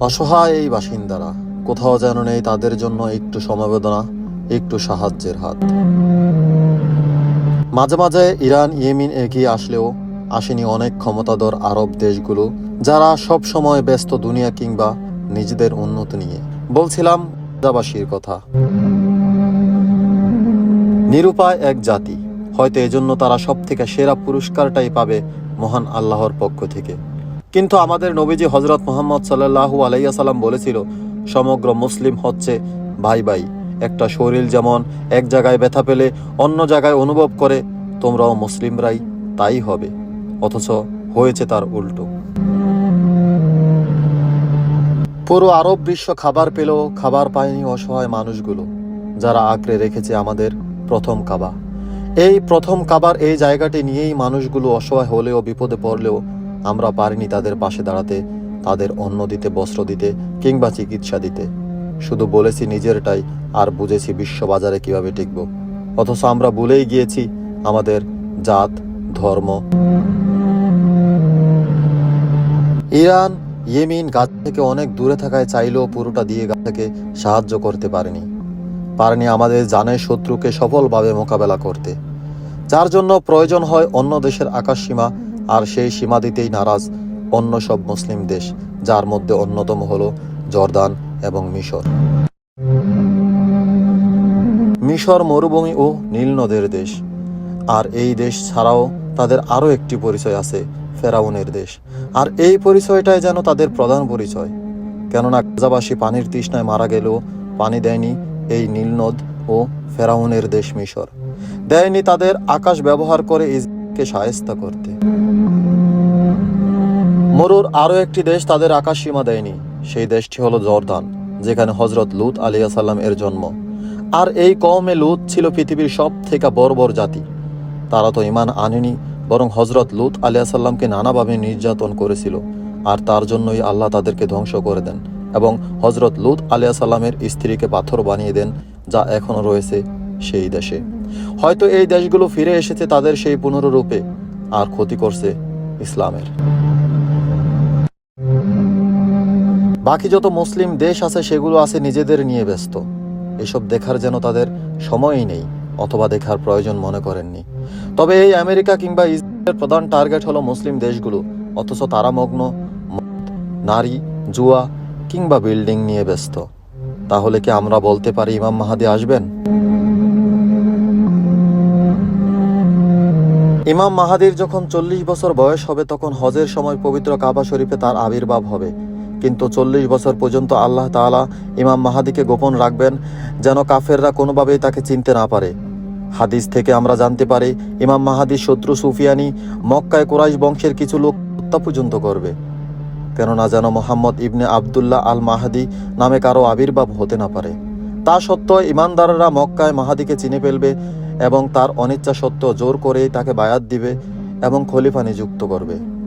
অসহায় এই বাসিন্দারা, কোথাও যেন নেই তাদের জন্য একটু সমবেদনা, একটু সাহায্যের হাত। মাঝে মাঝে ইরান, ইয়েমিন এগিয়ে আসলেও আসেনি অনেক ক্ষমতাধর আরব দেশগুলো, যারা সব সময় ব্যস্ত দুনিয়া কিংবা নিজেদের উন্নতি নিয়ে। বলছিলাম গাজাবাসীর কথা। নিরুপায় এক জাতি, হয়তো এজন্য তারা সব থেকে সেরা পুরস্কারটাই পাবে মহান আল্লাহর পক্ষ থেকে। কিন্তু আমাদের নবীজি হজরত মোহাম্মদ সাল্লাহু আলাইসাল্লাম বলেছিল, সমগ্র মুসলিম হচ্ছে ভাই ভাই। একটা শরীর যেমন এক জায়গায় ব্যথা পেলে অন্য জায়গায় অনুভব করে, তোমরাও মুসলিমরাই তাই হবে। অথচ হয়েছে তার উল্টো। পুরো আরব বিশ্ব খাবার পেলেও খাবার পায়নি অসহায় মানুষগুলো, যারা আঁকড়ে রেখেছে আমাদের প্রথম কাবা। এই প্রথম কাবার এই জায়গাটি নিয়েই মানুষগুলো অসহায় হলেও বিপদে পড়লেও আমরা পারিনি তাদের পাশে দাঁড়াতে, তাদের অন্ন দিতে, বস্ত্র দিতে কিংবা চিকিৎসা দিতে। শুধু বলেছি নিজেরটাই, আর বুঝেছি বিশ্ববাজারে কীভাবে টিকব। অথচ আমরা ভুলেই গিয়েছি আমাদের জাত, ধর্ম। ইরান, ইয়েমিন গাছ থেকে অনেক দূরে থাকায় চাইলেও পুরোটা দিয়ে গাছকে সাহায্য করতে পারেনি। পারেনি আমাদের জানে শত্রুকে সফলভাবে মোকাবেলা করতে। যার জন্য প্রয়োজন হয় অন্য দেশের আকাশ সীমা আর সেই সীমা দিতেই নারাজ অন্য সব মুসলিম দেশ, যার মধ্যে অন্যতম হল জর্দান এবং মিশর। মিশর মরুভূমি ও নীল নদের দেশ। আর এই দেশ ছাড়াও তাদের আরও একটি পরিচয় আছে, ফেরাউনের দেশ। আর এই পরিচয়টাই যেন তাদের প্রধান পরিচয়। কেননা গাজাবাসী পানির তৃষ্ণায় মারা গেলেও পানি দেয়নি এই নীলনদ ও ফেরাউনের দেশ মিশর। দেয়নি তাদের আকাশ ব্যবহার করে ইসরায়েলকে সায়স্তা করতে। মরুর আরও একটি দেশ তাদের আকাশ সীমা দেয়নি। সেই দেশটি হলো জর্দান, যেখানে হজরত লুত আলিয়া সাল্লাম এর জন্ম। আর এই কওমে লুত ছিল পৃথিবীর সব থেকে বর্বর জাতি। তারা তো ইমান আনেনি, বরং হজরত লুত আলিয়া সাল্লামকে নানাভাবে নির্যাতন করেছিল, আর তার জন্যই আল্লাহ তাদেরকে ধ্বংস করে দেন এবং হজরত লুত আলিয়া সাল্লামের স্ত্রীকে পাথর বানিয়ে দেন, যা এখনও রয়েছে সেই দেশে। হয়তো এই দেশগুলো ফিরে এসেছে তাদের সেই পুনরূপে আর ক্ষতি করছে ইসলামের। বাকি যত মুসলিম দেশ আছে, সেগুলো আছে নিজেদের নিয়ে ব্যস্ত। এসব দেখার যেন তাদের সময়ই নেই, অথবা দেখার প্রয়োজন মনে করেননি। তবে এই আমেরিকা কিংবা ইসরায়েলের প্রধান টার্গেট হলো মুসলিম দেশগুলো, অথচ তারা মগ্ন নারী, জুয়া কিংবা বিল্ডিং নিয়ে ব্যস্ত। তাহলে কি আমরা বলতে পারি ইমাম মাহাদি আসবেন? ইমাম মাহাদির যখন চল্লিশ বছর বয়স হবে, তখন হজের সময় পবিত্র কাবা শরীফে তার আবির্ভাব হবে। কিন্তু চল্লিশ বছর পর্যন্ত আল্লাহ তাআলা ইমাম মাহাদিকে গোপন রাখবেন যেন কাফেররা কোনোভাবেই তাকে চিনতে না পারে। হাদিস থেকে আমরা জানতে পারি, ইমাম মাহাদির শত্রু সুফিয়ানি মক্কায় কোরাইশ বংশের কিছু লোক হত্যা পর্যন্ত করবে। কেননা যেন মোহাম্মদ ইবনে আবদুল্লাহ আল মাহাদি নামে কারও আবির্ভাব হতে না পারে। তা সত্ত্বেও ইমানদাররা মক্কায় মাহাদিকে চিনে ফেলবে এবং তার অনিচ্ছা সত্ত্বেও জোর করেই তাকে বায়াত দিবে এবং খলিফা নিযুক্ত করবে।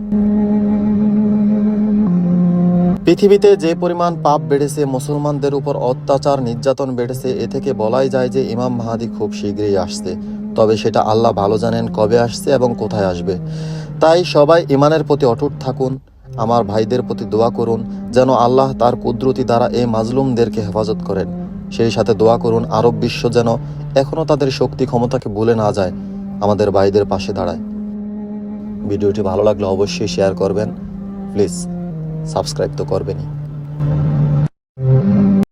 পৃথিবীতে যে পরিমাণ পাপ বেড়েছে, মুসলমানদের উপর অত্যাচার, নির্যাতন বেড়েছে, এ থেকে বলাই যায় যে ইমাম মাহাদি খুব শীঘ্রই আসছে। তবে সেটা আল্লাহ ভালো জানেন কবে আসছে এবং কোথায় আসবে। তাই সবাই ইমানের প্রতি অটুট থাকুন, আমার ভাইদের প্রতি দোয়া করুন, যেন আল্লাহ তার কুদরতি দ্বারা এই মাজলুমদেরকে হেফাজত করেন। সেই সাথে দোয়া করুন, আরব বিশ্ব যেন এখনও তাদের শক্তি ক্ষমতাকে ভুলে না যায়, আমাদের ভাইদের পাশে দাঁড়ায়। ভিডিওটি ভালো লাগলে অবশ্যই শেয়ার করবেন। প্লিজ। সাবস্ক্রাইব তো করবেনই।